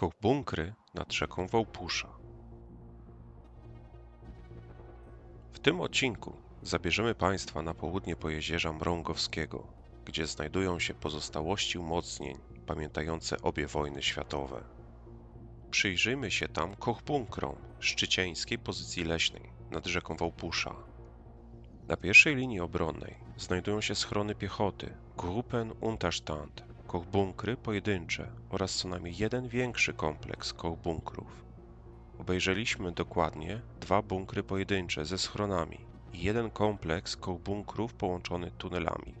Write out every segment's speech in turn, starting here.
Koch bunkry nad rzeką Wałpusza. W tym odcinku zabierzemy Państwa na południe Pojezierza Mrągowskiego, gdzie znajdują się pozostałości umocnień pamiętające obie wojny światowe. Przyjrzyjmy się tam kochbunkrom szczycieńskiej pozycji leśnej nad rzeką Wałpusza. Na pierwszej linii obronnej znajdują się schrony piechoty, Gruppen Unterstand, kochbunkry pojedyncze oraz co najmniej jeden większy kompleks kochbunkrów. Obejrzeliśmy dokładnie dwa bunkry pojedyncze ze schronami i jeden kompleks kochbunkrów połączony tunelami.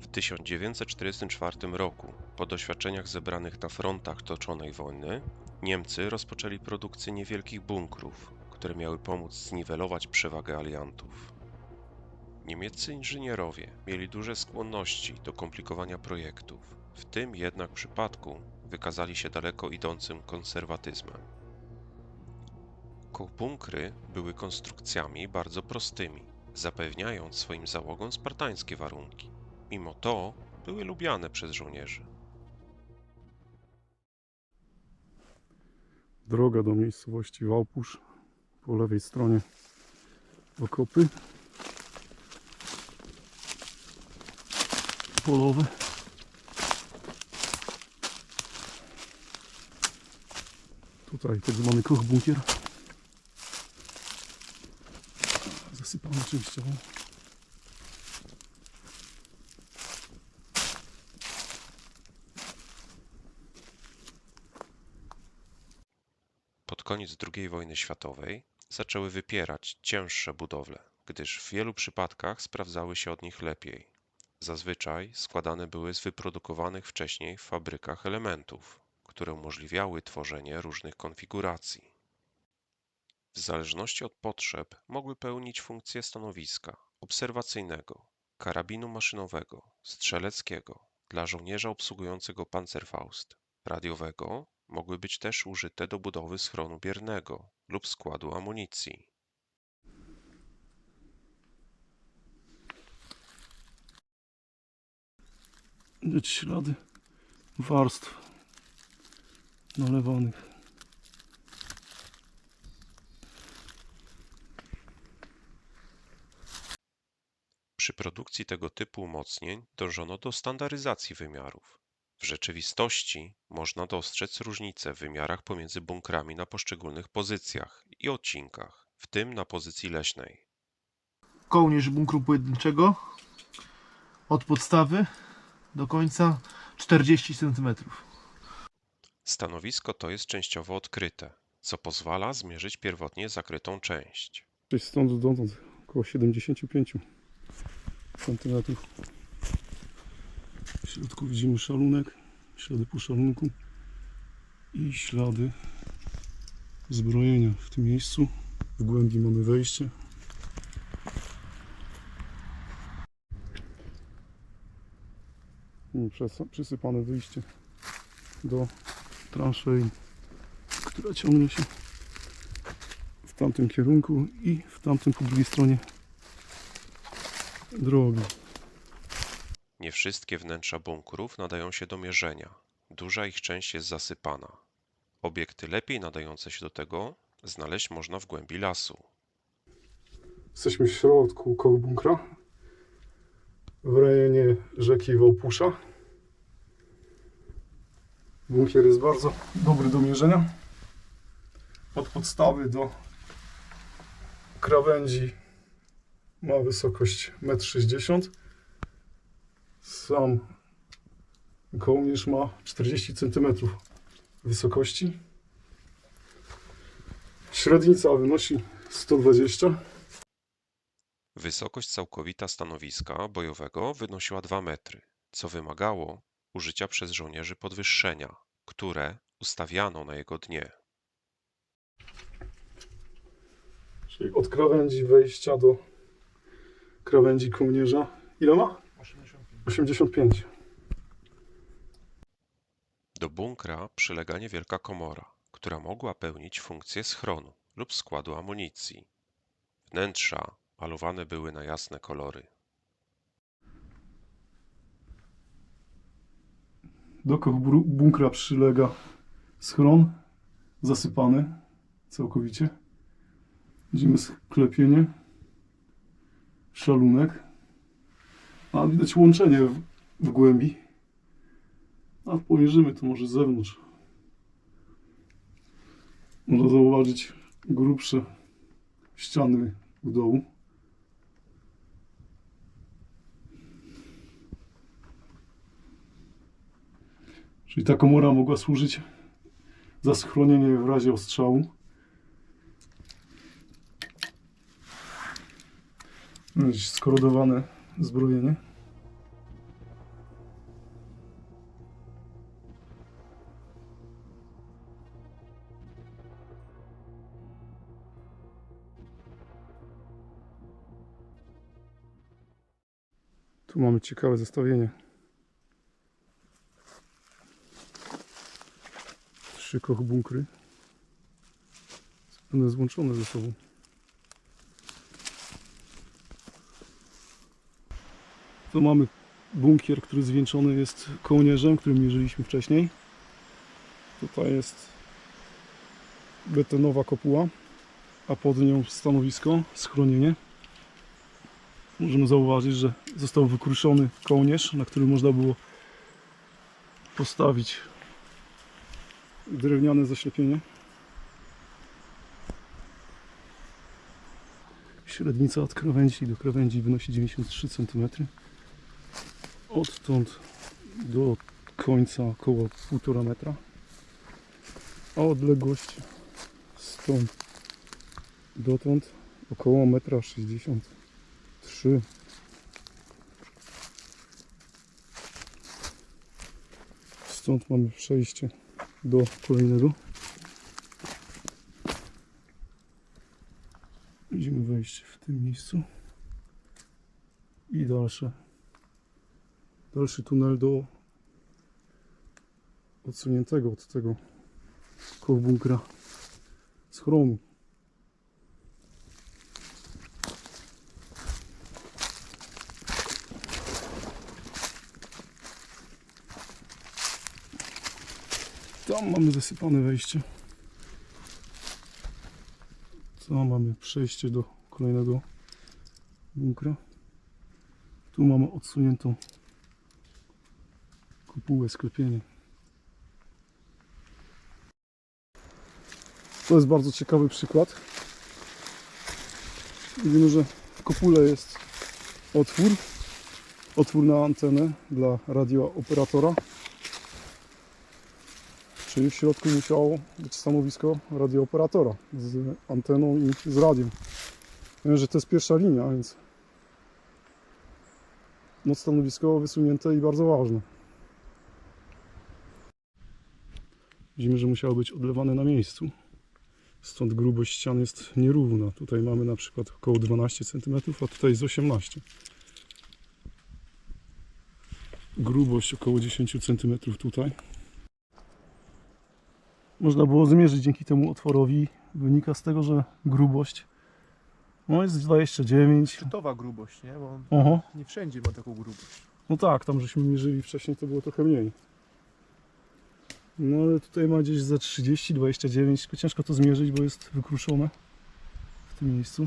W 1944 roku, po doświadczeniach zebranych na frontach toczonej wojny, Niemcy rozpoczęli produkcję niewielkich bunkrów, które miały pomóc zniwelować przewagę aliantów. Niemieccy inżynierowie mieli duże skłonności do komplikowania projektów, w tym jednak przypadku wykazali się daleko idącym konserwatyzmem. Kochbunkry były konstrukcjami bardzo prostymi, zapewniając swoim załogom spartańskie warunki. Mimo to były lubiane przez żołnierzy. Droga do miejscowości Wałpusz. Po lewej stronie okopy. Polowe. Tutaj tak zwany kochbunkier. Zasypany częściowo. Pod koniec II wojny światowej zaczęły wypierać cięższe budowle, gdyż w wielu przypadkach sprawdzały się od nich lepiej. Zazwyczaj składane były z wyprodukowanych wcześniej w fabrykach elementów, które umożliwiały tworzenie różnych konfiguracji. W zależności od potrzeb mogły pełnić funkcję stanowiska obserwacyjnego, karabinu maszynowego, strzeleckiego, dla żołnierza obsługującego Panzerfaust, radiowego mogły być też użyte do budowy schronu biernego lub składu amunicji. Widać ślady warstw nalewanych. Przy produkcji tego typu umocnień dążono do standaryzacji wymiarów. W rzeczywistości można dostrzec różnice w wymiarach pomiędzy bunkrami na poszczególnych pozycjach i odcinkach, w tym na pozycji leśnej. kołnierz bunkru pojedynczego od podstawy do końca 40 cm. Stanowisko to jest częściowo odkryte, co pozwala zmierzyć pierwotnie zakrytą część. Gdzieś stąd dotąd około 75 cm. W środku widzimy szalunek, ślady po szalunku i ślady zbrojenia w tym miejscu. W głębi mamy wejście. I przes- przysypane wyjście do transzei, która ciągnie się w tamtym kierunku i w tamtym po drugiej stronie drogi. Nie wszystkie wnętrza bunkrów nadają się do mierzenia. Duża ich część jest zasypana. Obiekty lepiej nadające się do tego znaleźć można w głębi lasu. Jesteśmy w środku koło bunkra w rejonie rzeki Wałpusza. Bunkier jest bardzo dobry do mierzenia. Od podstawy do krawędzi ma wysokość 1,60 m. Sam kołnierz ma 40 cm wysokości. Średnica wynosi 120 Wysokość całkowita stanowiska bojowego wynosiła 2 metry, co wymagało użycia przez żołnierzy podwyższenia, które ustawiano na jego dnie. Czyli od krawędzi wejścia do krawędzi kołnierza. Ile ma? 85. Do bunkra przylega niewielka komora, która mogła pełnić funkcję schronu lub składu amunicji. Wnętrza malowane były na jasne kolory. Do koch bunkra przylega schron zasypany całkowicie. Widzimy sklepienie, szalunek, a widać łączenie w, w głębi. A pojrzymy to może z zewnątrz. Można zauważyć grubsze ściany u dołu. Czyli ta komora mogła służyć za schronienie w razie ostrzału. Jakieś skorodowane zbrojenie. Tu mamy ciekawe zestawienie. Trzy koch bunkry. One złączone ze sobą. Tu mamy bunkier, który zwieńczony jest kołnierzem, którym mierzyliśmy wcześniej. Tutaj jest betonowa kopuła, a pod nią stanowisko, schronienie. Możemy zauważyć, że został wykruszony kołnierz, na którym można było postawić drewniane zaślepienie. Średnica od krawędzi do krawędzi wynosi 93 cm. Odtąd do końca około 1,5 metra. A odległość stąd dotąd około 1,60 m. 3 Stąd mamy przejście do kolejnego. Widzimy wejście w tym miejscu. I dalsze. Dalszy tunel do odsuniętego od tego koło bunkra Mamy zasypane wejście. Tam mamy przejście do kolejnego bunkra. Tu mamy odsuniętą kopułę, sklepienie. To jest bardzo ciekawy przykład. Widzimy, że w kopule jest otwór. Otwór na antenę dla radiooperatora. Czyli w środku musiało być stanowisko radiooperatora z anteną i z radiem. Wiem, że to jest pierwsza linia, więc no stanowisko wysunięte i bardzo ważne. Widzimy, że musiało być odlewane na miejscu. Stąd grubość ścian jest nierówna. Tutaj mamy na przykład około 12 cm, a tutaj jest 18 Grubość około 10 cm tutaj. Można było zmierzyć dzięki temu otworowi. Wynika z tego, że grubość no jest 29. Szczytowa grubość, nie? Bo on nie wszędzie ma taką grubość. No tak, tam żeśmy mierzyli wcześniej, to było trochę mniej. No ale tutaj ma gdzieś za 30, 29, tylko ciężko to zmierzyć, bo jest wykruszone w tym miejscu.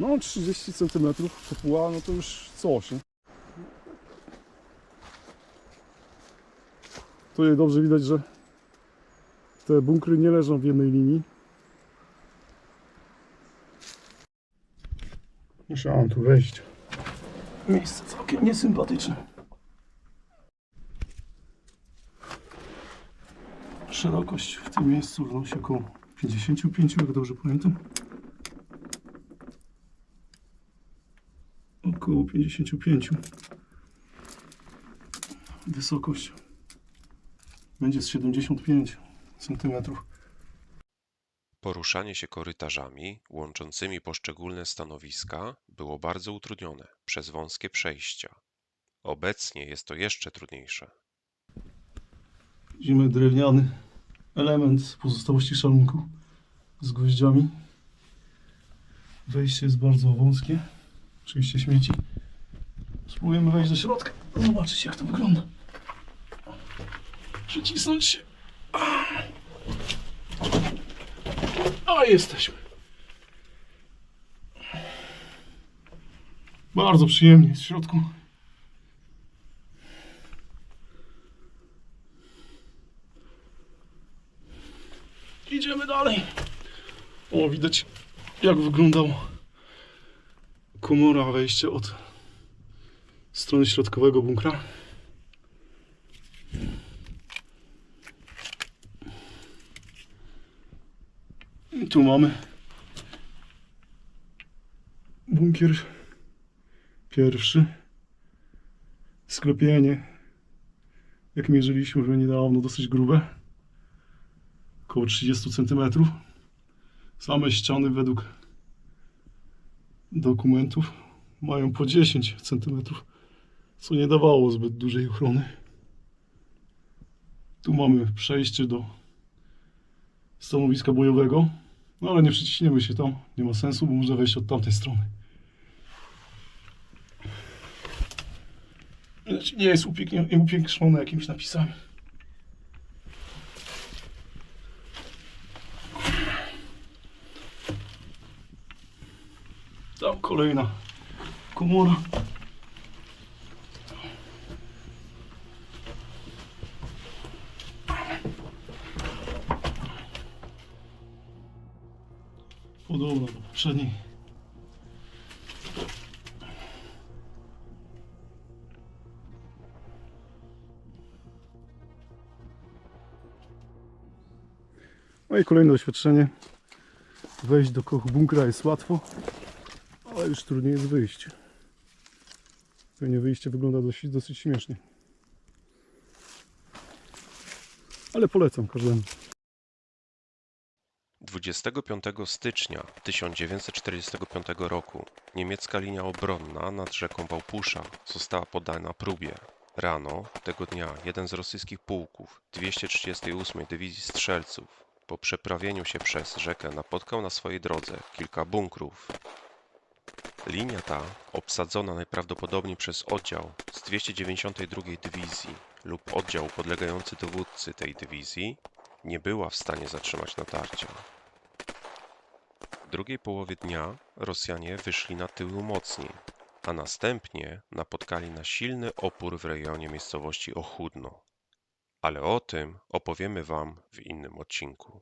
No 30 cm kopuła, no to już coś, nie? Tutaj dobrze widać, że te bunkry nie leżą w jednej linii. Musiałem tu wejść. Miejsce całkiem niesympatyczne. Szerokość w tym miejscu wynosi około 55, jak dobrze pamiętam. Około 55. Wysokość będzie z 75 centymetrów. Poruszanie się korytarzami łączącymi poszczególne stanowiska było bardzo utrudnione przez wąskie przejścia. Obecnie jest to jeszcze trudniejsze. Widzimy drewniany element z pozostałości szalunku z gwoździami. Wejście jest bardzo wąskie. Oczywiście śmieci. Spróbujemy wejść do środka. Zobaczyć jak to wygląda. Przycisnąć się. A jesteśmy. Bardzo przyjemnie jest w środku. Idziemy dalej. O, widać jak wyglądał komora wejście od strony środkowego bunkra. Tu mamy bunkier pierwszy. Sklepienie, jak mierzyliśmy już niedawno, dosyć grube. Około 30 cm. Same ściany według dokumentów mają po 10 cm, co nie dawało zbyt dużej ochrony. Tu mamy przejście do stanowiska bojowego, no ale nie przyciśniemy się tam, nie ma sensu, bo można wejść od tamtej strony. Znaczy, Nie jest upiększone jakimiś napisami. Tam kolejna komora. Podobna do poprzedniej. No i kolejne doświadczenie. Wejść do kochu bunkra jest łatwo, ale już trudniej jest wyjść. Pewnie wyjście wygląda dosyć, dosyć śmiesznie. Ale polecam każdemu. 25 stycznia 1945 roku niemiecka linia obronna nad rzeką Wałpusza została poddana próbie. Rano tego dnia jeden z rosyjskich pułków 238 Dywizji Strzelców po przeprawieniu się przez rzekę napotkał na swojej drodze kilka bunkrów. Linia ta, obsadzona najprawdopodobniej przez oddział z 292 Dywizji lub oddział podlegający dowódcy tej dywizji, nie była w stanie zatrzymać natarcia. W drugiej połowie dnia Rosjanie wyszli na tyły umocnień, a następnie napotkali na silny opór w rejonie miejscowości Ochudno. Ale o tym opowiemy Wam w innym odcinku.